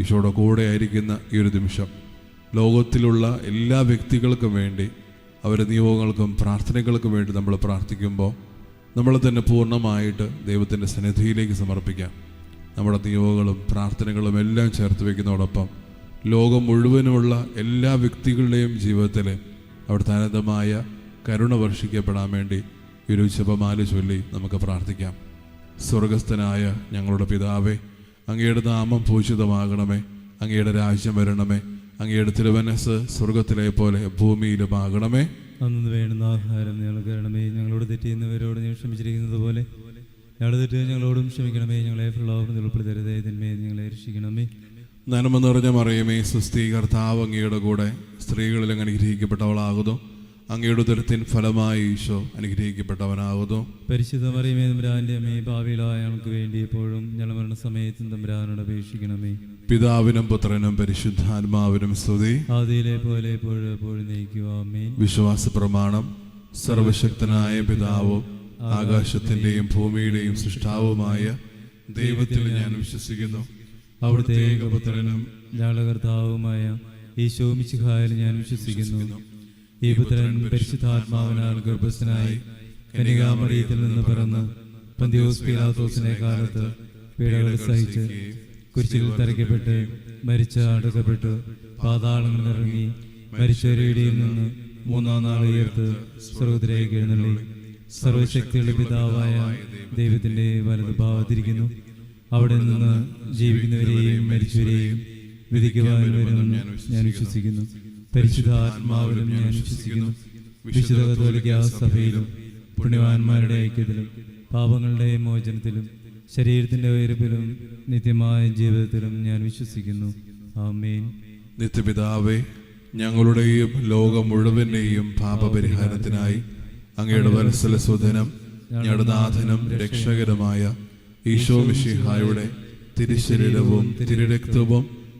ഈശോയുടെ കൂടെ ആയിരിക്കുന്ന ഈ ഒരു നിമിഷം ലോകത്തിലുള്ള എല്ലാ വ്യക്തികൾക്കും വേണ്ടി അവരുടെ നിയോഗങ്ങൾക്കും പ്രാർത്ഥനകൾക്കും വേണ്ടി നമ്മൾ പ്രാർത്ഥിക്കുമ്പോൾ നമ്മൾ തന്നെ പൂർണമായിട്ട് ദൈവത്തിന്റെ സന്നിധിയിലേക്ക് സമർപ്പിക്കാം. നമ്മുടെ നിയോഗങ്ങളും പ്രാർത്ഥനകളും എല്ലാം ചേർത്ത് വയ്ക്കുന്നതോടൊപ്പം ലോകം മുഴുവനുമുള്ള എല്ലാ വ്യക്തികളുടെയും ജീവിതത്തിൽ അവിടുത്തെ അനന്തമായ കരുണ വർഷിക്കപ്പെടാൻ വേണ്ടി ഒരു ജപമാല ചൊല്ലി നമുക്ക് പ്രാർത്ഥിക്കാം. സ്വർഗസ്ഥനായ ഞങ്ങളുടെ പിതാവേ അങ്ങയുടെ നാമം പൂജിതമാകണമേ. അങ്ങയുടെ രാജ്യം വരണമേ. അങ്ങയുടെ തിരുവനസ് സ്വർഗത്തിലെ പോലെ ഭൂമിയിലുമാകണമേ. അന്ന് വേണ്ടുന്ന ആഹാരം ഞങ്ങൾ തരണമേ. ഞങ്ങളോട് തെറ്റിയുന്നവരോട് ഞങ്ങൾ ക്ഷമിച്ചിരിക്കുന്നത് പോലെ. ഞങ്ങളുടെ തെറ്റ് ഞങ്ങളോടും ക്ഷമിക്കണമേ. ഞങ്ങളെ പ്രലോഭനത്തിൽ ഉൾപ്പെടുത്തരുതേ. ഞങ്ങളെ രക്ഷിക്കണമേ. നന്മ നിറഞ്ഞ മറിയമേ സുസ്ഥീകർത്താവ് അങ്ങയുടെ കൂടെ സ്ത്രീകളിൽ അങ്ങനെ അനുഗ്രഹിക്കപ്പെട്ടവളാകുന്നു അങ്ങയുടെ ഉദരത്തിൻ ഫലമായി ഈശോ അനുഗ്രഹിക്കപ്പെട്ടവനാകുന്നു പരിശുദ്ധ മറിയമേ തമ്പുരാന്റെ അമ്മേ ഭാവിയിലായ ഞങ്ങൾക്ക് വേണ്ടി എപ്പോഴും ഞങ്ങൾ മരണസമയത്തും തമ്പുരാനോട് അപേക്ഷിക്കണമേ. പിതാവിനും പുത്രനും പരിശുദ്ധാത്മാവിനും സ്തുതി. ആദിയിലെ പോലെ എപ്പോഴും എപ്പോഴും നയിക്കുവാമേ വിശ്വാസ പ്രമാണം സർവശക്തനായ പിതാവും ആകാശത്തിന്റെയും ഭൂമിയുടെയും സൃഷ്ടാവുമായ ദൈവത്തിൽ ഞാൻ വിശ്വസിക്കുന്നു. അവിടുത്തെ ഏകപുത്രനും ഞങ്ങളുടെ കർത്താവുമായ ഈശോ മിശിഹായിൽ ഞാൻ വിശ്വസിക്കുന്നു. ഈ പുത്രൻ പരിശുദ്ധാത്മാവിനാൽ ഗർഭസ്ഥനായി കനികാമറിയത്തിൽ നിന്ന് പിറന്ന് പന്തിയോസ് പീലാത്തോസിനെ കാലത്ത് പീഡകൾ സഹിച്ച് കുരിശിൽ തരയ്ക്കപ്പെട്ട് മരിച്ച അടക്കപ്പെട്ട് പാതാളങ്ങൾ ഇറങ്ങി നിന്ന് മൂന്നാം നാൾ ഉയർത്ത് സ്വർഗത്തിലേക്ക് എഴുന്നള്ളി. സർവശക്തിയുടെ പിതാവായ ദൈവത്തിന്റെ വലത് ഭാവത്തിരിക്കുന്നു അവിടെ നിന്ന് ജീവിക്കുന്നവരെയും മരിച്ചവരെയും വിധിക്കുവാൻ വരുമെന്ന് ഞാൻ വിശ്വസിക്കുന്നു. പരിശുദ്ധാത്മാവിലും ഞാൻ വിശ്വസിക്കുന്നു. വിശുദ്ധ കത്തോലിക്ക സഭയിലും പുണ്യവാന്മാരുടെ ഐക്യത്തിലും പാപങ്ങളുടെ മോചനത്തിലും ശരീരത്തിന്റെ ഉയരപ്പിലും നിത്യമായ ജീവിതത്തിലും ഞാൻ വിശ്വസിക്കുന്നു. ആമേൻ. നിത്യപിതാവേ ഞങ്ങളുടെയും ലോകം മുഴുവന്റെയും പാപപരിഹാരത്തിനായി അങ്ങയുടെ വത്സല സുധനം ഞടനാഥനും രക്ഷകരമായ ഈശോ മിശിഹായുടെ തിരുശരീരവും തിരുരക്തവും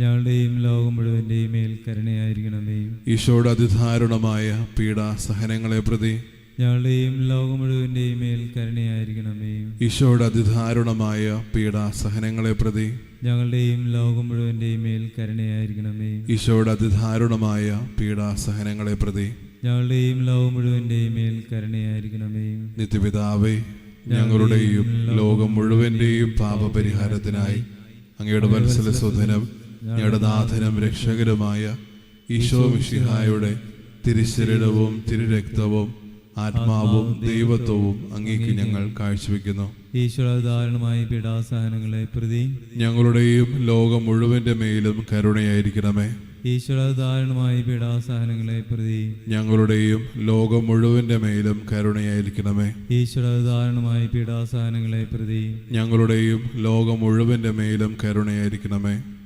ഞങ്ങളുടെയും ലോകം മുഴുവന്റെയും മേൽ കരുണയായിരിക്കണമേ. ഈശോയുടെ അതിധാരുണമായ പീഡാസഹനങ്ങളെ പ്രതി ഞങ്ങളുടെയും ലോകം മുഴുവന്റെയും മേൽ കരുണയായിരിക്കണമേ. ഈശോയുടെ അതിധാരുണമായ പീഡാസഹനങ്ങളെ പ്രതി ഞങ്ങളുടെയും ലോകം മുഴുവന്റെയും മേൽ കരുണയായിരിക്കണമേ. ഈശോയുടെ അതിധാരുണമായ പീഡാസഹനങ്ങളെ പ്രതി ഞങ്ങളുടെയും ലോകം മുഴുവന്റെയും മേൽ കരുണയായിരിക്കണമേ. നിത്യപിതാവേ ഞങ്ങളുടെയും ലോകം മുഴുവന്റെയും പാപപരിഹാരത്തിനായി അങ്ങയുടെ മനസ്സിലെ സുധനം ഞങ്ങളുടെ നാഥനും രക്ഷകരുമായ ഈശോ മിഷിഹായുടെ തിരുശരീരവും തിരുരക്തവും ആത്മാവും ദൈവത്വവും അങ്ങേക്ക് ഞങ്ങൾ കാഴ്ചവെക്കുന്നു. ഈശ്വരധാരണമായ പീഡാസഹനങ്ങളെ പ്രതി ഞങ്ങളുടെയും ലോകം മുഴുവന്റെ മേലും കരുണയായിരിക്കണമേ. ഈശ്വരധാരണമായ പീഡാസഹനങ്ങളെ പ്രതി ഞങ്ങളുടെയും ലോകം മുഴുവന്റെ മേലും കരുണയായിരിക്കണമേ. ഈശ്വരധാരണമായ പീഡാസഹനങ്ങളെ പ്രതി ഞങ്ങളുടെയും ലോകം മുഴുവന്റെ മേലും കരുണയായിരിക്കണമേ.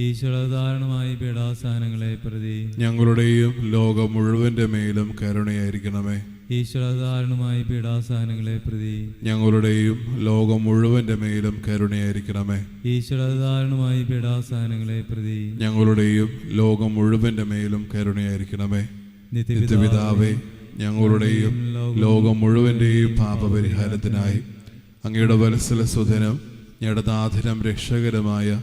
ഈശ്വരധാരണമായ പീഡാസഹനങ്ങളെ പ്രതി. ഞങ്ങളുടെയും ലോകം മുഴുവന്റെ മേലും കരുണയായിരിക്കണമേ. ഈശ്വരധാരണമായ പീഡാസഹനങ്ങളെ പ്രതി. ഞങ്ങളുടെയും ലോകം മുഴുവന്റെ മേലും കരുണയായിരിക്കണമേ. ഈശ്വരധാരണമായ പീഡാസഹനങ്ങളെ പ്രതി. ഞങ്ങളുടെയും ലോകം മുഴുവന്റെ മേലും കരുണയായിരിക്കണമേ. നിത്യപിതാവേ ഞങ്ങളുടെയും ലോകം മുഴുവന്റെയും പാപപരിഹാരത്തിനായി അങ്ങയുടെ വത്സല സുധനം ഞങ്ങളുടെ നാഥിനം രക്ഷകരമായ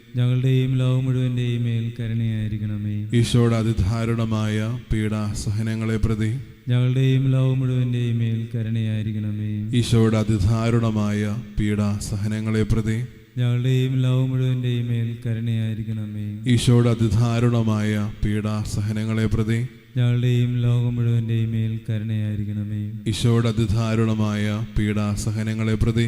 ഞങ്ങളുടെയും ലോകം മുഴുവന്റെയും മേൽ കരുണയായിരിക്കണമേ. ഈശോയുടെ അതിധാരുണമായ പീഡാസഹനങ്ങളെ പ്രതി ഞങ്ങളുടെയും ലോകം മുഴുവന്റെയും മേൽ കരുണയായിരിക്കണമേ. ഈശോയുടെ അതിധാരുണമായ പീഡാസഹനങ്ങളെ പ്രതി ഞങ്ങളുടെയും ലോകം മുഴുവന്റെയും മേൽ കരുണയായിരിക്കണമേ. ഈശോയുടെ അതിധാരുണമായ പീഡാസഹനങ്ങളെ പ്രതി ഞങ്ങളുടെയും ലോകം മുഴുവന്റെയും മേൽ കരുണയായിരിക്കണമേ. ഈശോയുടെ അതിധാരുണമായ പീഡാസഹനങ്ങളെ പ്രതി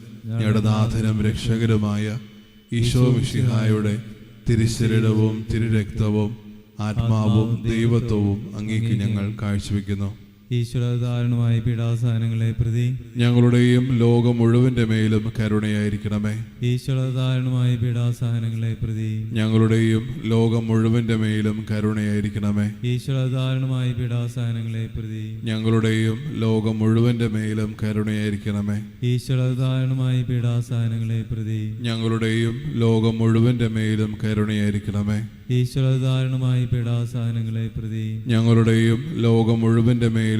ഞങ്ങളുടെ നാഥനും രക്ഷകരുമായ ഈശോ മിശിഹായുടെ തിരുശരീരവും തിരുരക്തവും ആത്മാവും ദൈവത്വവും അങ്ങേക്ക് ഞങ്ങൾ കാഴ്ചവെക്കുന്നു. ഈശ്വരധാരണമായ പീഡാസനങ്ങളെ പ്രതി ഞങ്ങളുടെയും ലോകം മുഴുവന്റെ മേലും കരുണയായിരിക്കണമേ. ഈശ്വരധാരണമായ പീഡാസനങ്ങളെ പ്രതി ഞങ്ങളുടെയും ലോകം മുഴുവന്റെ മേലും കരുണയായിരിക്കണമേ. ഈശ്വരധാരണമായ പീഡാസനങ്ങളെ പ്രതി ഞങ്ങളുടെയും ലോകം മുഴുവന്റെ മേലും കരുണയായിരിക്കണമേ. ഈശ്വരധാരണമായ പീഡാസനങ്ങളെ പ്രതി ഞങ്ങളുടെയും ലോകം മുഴുവന്റെ മേലും കരുണയായിരിക്കണമേ. ഈശ്വരധാരണമായ പീഡാസനങ്ങളെ പ്രതി ഞങ്ങളുടെയും ലോകം മുഴുവന്റെ മേലും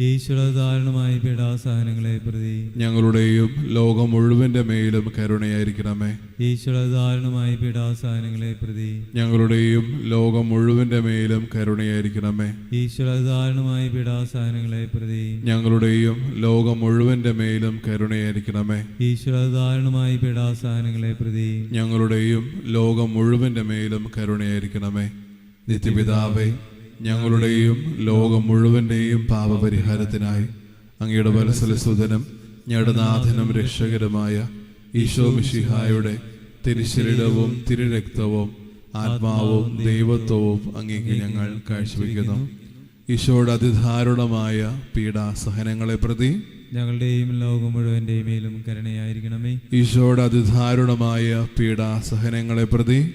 ഈശ്വരധാരണമായ പീഡാസഹനങ്ങളെ പ്രതി ഞങ്ങളുടെയും ലോകം മുഴുവന്റെ മേലും കരുണയായിരിക്കണമേ. ഈശ്വരധാരണമായ പീഡാസഹനങ്ങളെ പ്രതി ഞങ്ങളുടെയും ലോകം മുഴുവന്റെ മേലും കരുണയായിരിക്കണമേ. ഈശ്വരധാരണമായ പീഡാസഹനങ്ങളെ പ്രതി ഞങ്ങളുടെയും ലോകം മുഴുവന്റെ മേലും കരുണയായിരിക്കണമേ. ഈശ്വരധാരണമായ പീഡാസഹനങ്ങളെ പ്രതി ഞങ്ങളുടെയും ലോകം മുഴുവന്റെ മേലും കരുണയായിരിക്കണമേ. നിത്യപിതാവേ ഞങ്ങളുടെയും ലോകം മുഴുവന്റെയും പാപപരിഹാരത്തിനായി അങ്ങയുടെ വത്സലസുതനും ഞങ്ങളുടെ നാഥനും രക്ഷകരുമായ ഈശോ മിശിഹായുടെ തിരുശരീരവും തിരുരക്തവും ആത്മാവും ദൈവത്വവും അങ്ങേക്ക് ഞങ്ങൾ കാഴ്ചവെക്കുന്നു. ഈശോയുടെ അതിധാരുണമായ പീഡാസഹനങ്ങളെ പ്രതി ഞങ്ങളുടെയും ലോകം മുഴുവന്റെയും മേലും കരുണയായിരിക്കണമേ. ഈശോയുടെ അതിധാരുണമായ പീഡാസഹനങ്ങളെ പ്രതി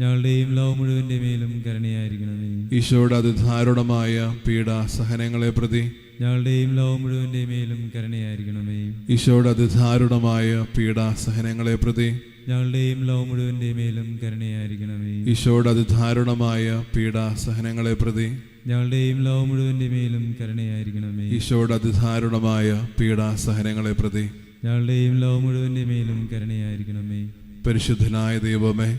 ഞങ്ങളുടെയും ലോകം മുഴുവന്റെ മേലും കരുണയായിരിക്കണമേ. ഈശോയുടെ അതിധാരുണമായ പീഡാസഹനങ്ങളെ പ്രതി ഞങ്ങളുടെയും ലോകം മുഴുവന്റെ മേലും കരണിയായിരിക്കണമേ. ഈശോയുടെ അതിധാരുണമായ പീഡാസഹനങ്ങളെ പ്രതി ഞങ്ങളുടെയും ലോകം മുഴുവന്റെ മേലും കരണിയായിരിക്കണമേ. ഈശോയുടെ അതിധാരുണമായ പീഡാസഹനങ്ങളെ പ്രതി ഞങ്ങളുടെയും ലോകം മുഴുവന്റെ മേലും കരണിയായിരിക്കണമേ. ഈശോയുടെ അതിധാരുണമായ പീഡാസഹനങ്ങളെ പ്രതി ഞങ്ങളുടെയും ലോകം മുഴുവന്റെ മേലും കരണിയായിരിക്കണമേ. പരിശുദ്ധനായ ദൈവമേ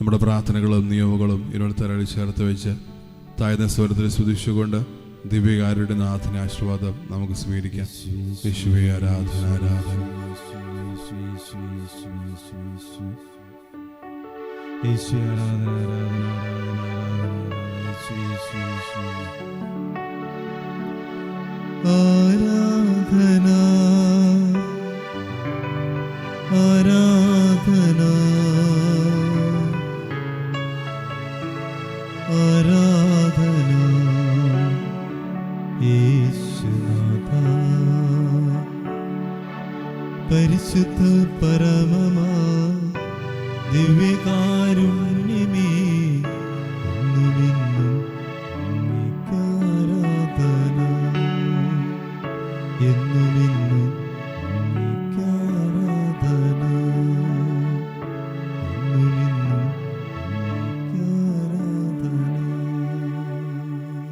നമ്മുടെ പ്രാർത്ഥനകളും നിയമങ്ങളും ഇരുപത്തരളി ചേർത്ത് വെച്ച് താഴ്ന്ന സ്വരത്തിൽ സ്തുതിച്ചുകൊണ്ട് ദിവ്യകാരുടെ നാഥന ആശീർവാദം നമുക്ക് സ്വീകരിക്കാം. യേശുവേ ആരാധന ആരാധന. ആരാധന ആരാധന.